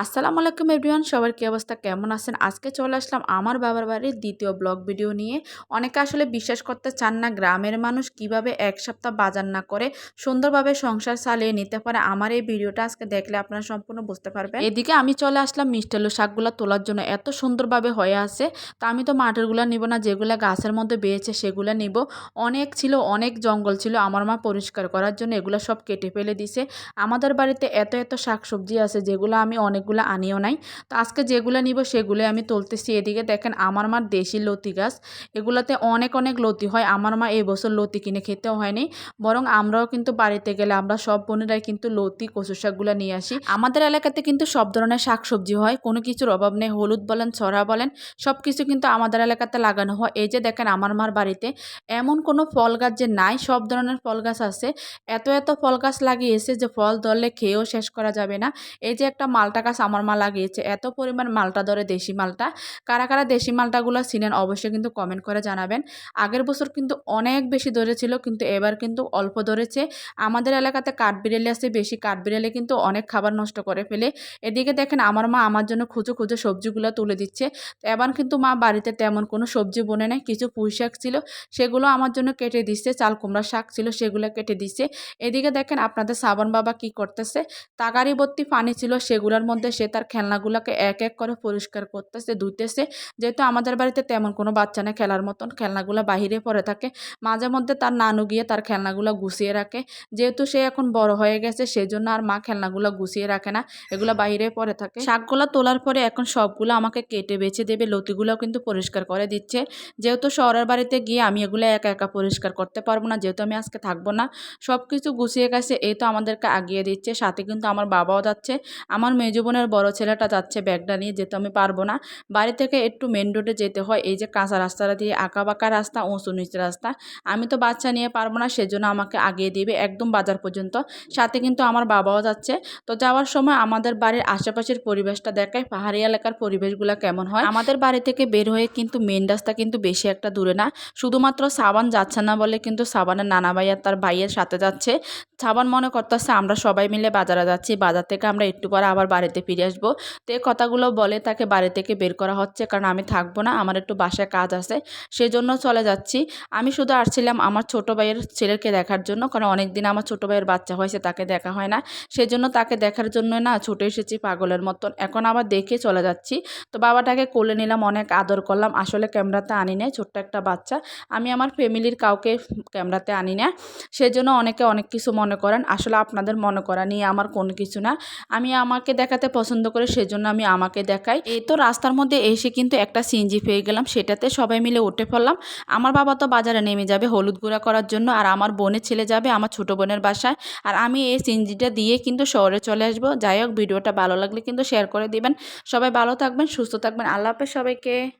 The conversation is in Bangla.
আসসালামু আলাইকুম এভরিওয়ান, সবার কী অবস্থা? কেমন আছেন? আজকে চলে আসলাম আমার বাবার বাড়ির দ্বিতীয় ব্লগ ভিডিও নিয়ে। অনেকে আসলে বিশ্বাস করতে চান না গ্রামের মানুষ কীভাবে এক সপ্তাহ বাজার না করে সুন্দরভাবে সংসার চালিয়ে নিতে পারে। আমার এই ভিডিওটা আজকে দেখলে আপনারা সম্পূর্ণ বুঝতে পারবেন। এদিকে আমি চলে আসলাম মিষ্টালু শাকগুলো তোলার জন্য। এত সুন্দরভাবে হয়ে আছে। তা আমি তো মাটিরগুলো নিব না, যেগুলো গাছের মধ্যে বেয়েছে সেগুলো নিব। অনেক ছিল, অনেক জঙ্গল ছিল। আমার মা পরিষ্কার করার জন্য এগুলো সব কেটে ফেলে দিছে। আমাদের বাড়িতে এত এত শাকসবজি আছে, যেগুলো আমি অনেকগুলো আনিও নাই। তো আজকে যেগুলো নিব সেগুলো আমি তুলতেছি। এদিকে দেখেন আমার মার দেশি লতি গাছ, এগুলোতে অনেক অনেক লতি হয়। আমার মা এই বছর লতি কিনে খেতেও হয়নি। বরং আমরাও কিন্তু বাড়িতে গেলে আমরা সব বোনেরাই কিন্তু লতি কচু শাকগুলো নিয়ে আসি। আমাদের এলাকাতে কিন্তু সব ধরনের শাকসবজি হয়। কোনো কিছুর অভাব নেই। হলুদ বলেন, ছড়া বলেন সব কিছু কিন্তু আমাদের এলাকাতে লাগানো হয়। এই যে দেখেন আমার মার বাড়িতে এমন কোনো ফল গাছ যে নাই, সব ধরনের ফল গাছ আছে। এত এত ফল গাছ লাগিয়েছে যে ফল ধরলে খেয়েও শেষ করা যাবে না। এই যে একটা মালটা গাছ আমার মা লাগিয়েছে? এত পরিমাণ মালটা ধরে দেশি মালটা। কারা কারা দেশি মালটাগুলো চিনেন অবশ্যই কিন্তু কমেন্ট করে জানাবেন। আগের বছর কিন্তু অনেক বেশি ধরেছিল কিন্তু এবার কিন্তু অল্প ধরেছে। আমাদের এলাকাতে কাঠবিড়ালি আছে, বেশি কাঠবিড়ালি কিন্তু অনেক খাবার নষ্ট করে ফেলে। এদিকে দেখেন আমার মা আমার জন্য খুঁজো খুঁজো সবজিগুলো তুলে দিচ্ছে। এবার কিন্তু মা বাড়িতে তেমন কোনো সবজি বনে নেয় কিছু পুঁই শাক ছিল, সেগুলো আমার জন্য কেটে দিচ্ছে, চাল কুমড়া শাক ছিল, সেগুলো কেটে দিচ্ছে। এদিকে দেখেন আপনাদের সাবান বাবা কি করতেছে? তাগারি ভর্তি পানি ছিল, সেগুলোর মধ্যে সে তার খেলনাগুলোকে এক এক করে পরিষ্কার করতেছে, ধুইতেছে। যেহেতু আমাদের বাড়িতে তেমন কোনো বাচ্চা নেই, খেলার মতন খেলনাগুলো বাহিরে পড়ে থাকে। মাঝে মধ্যে তার নানু গিয়ে তার খেলনাগুলো গুছিয়ে রাখে। যেহেতু সে এখন বড় হয়ে গেছে সেই জন্য আর মা খেলনাগুলো গুছিয়ে রাখে না, এগুলো বাহিরে পড়ে থাকে। শাকগুলো তোলার পরে এখন সবগুলো আমাকে কেটে বেছে দেবে, লতিগুলোও কিন্তু পরিষ্কার করে দিচ্ছে। যেহেতু শহরের বাড়িতে গিয়ে আমি এগুলো একা একা পরিষ্কার করতে পারব না, যেহেতু আমি আজকে থাকব না সব কিছু গুছিয়ে গেছে, এই তো আমাদেরকে আগিয়ে দিচ্ছে। সাথে কিন্তু আমার বাবাও যাচ্ছে। আমার মেজ বোনের বড় ছেলেটা যাচ্ছে ব্যাগটা নিয়ে যেতে আমি পারব না। বাড়ি থেকে একটু মেন রোডে যেতে হয়, এই যে কাঁচা রাস্তাটা দিয়ে আঁকা বাঁকা রাস্তা, উঁচু নিচু রাস্তা। আমি তো বাচ্চা নিয়ে পারব না, সেজন্য আমাকে আগিয়ে দিবে একদম বাজার পর্যন্ত। সাথে কিন্তু আমার বাবাও যাচ্ছে। তো যাওয়ার সময় আমাদের বাড়ির আশেপাশের পরিবেশটা দেখায় পাহাড়ি এলাকার পরিবেশগুলো কেমন হয়। আমাদের বাড়ি থেকে বের হয়ে কিন্তু মেন রাস্তা কিন্তু বেশি একটা দূরে না। শুধুমাত্র সাবান যাচ্ছে না বলে কিন্তু সাবানের নানা ভাই আর তার ভাইয়ের সাথে যাচ্ছে। সাবান মনে করতেছে আমরা সবাই মিলে বাজারে যাচ্ছি, বাজার থেকে আমরা একটু পরে আবার বাড়িতে ফিরে আসব। তো এই কথাগুলো বলে তাকে বাড়ি থেকে বের করা হচ্ছে। কারণ আমি থাকব না, আমার একটু বাসায় কাজ আছে, সেজন্য চলে যাচ্ছি। আমি শুধু আসছিলাম আমার ছোট ভাইয়ের ছেলেকে দেখার জন্য। কারণ অনেক দিন আমার ছোট ভাইয়ের বাচ্চা হয়েছে, তাকে দেখা হয় না। সেজন্য তাকে দেখার জন্য না ছুটে এসেছি পাগলের মতন। এখন আবার দেখে চলে যাচ্ছি। তো বাবাটাকে কোলে নিলাম, অনেক আদর করলাম। আসলে ক্যামেরাতে আনি নেই, ছোট্ট একটা বাচ্চা। আমি আমার ফ্যামিলির কাউকে ক্যামেরাতে আনি না। সেজন্য অনেকে অনেক কিছু মনে করেন। আসলে আপনাদের মনে করা নিয়ে আমার কোনো কিছু না। আমি আমাকে দেখাতে পছন্দ করে সেজন্য আমি আমাকে দেখাই। এই তো রাস্তার মধ্যে এসে কিন্তু একটা সিএনজি পেয়ে গেলাম, সেটাতে সবাই মিলে উঠে পড়লাম। আমার বাবা তো বাজারে নেমে যাবে হলুদ গুঁড়া করার জন্য, আর আমার বোনের ছেলে যাবে আমার ছোটো বোনের বাসায়। আর আমি এই সিএনজিটা দিয়ে কিন্তু শহরে চলে আসব। যাই হোক, ভিডিওটা ভালো লাগলে কিন্তু শেয়ার করে দিবেন। সবাই ভালো থাকবেন, সুস্থ থাকবেন। আল্লাহ হাফেজ সবাইকে।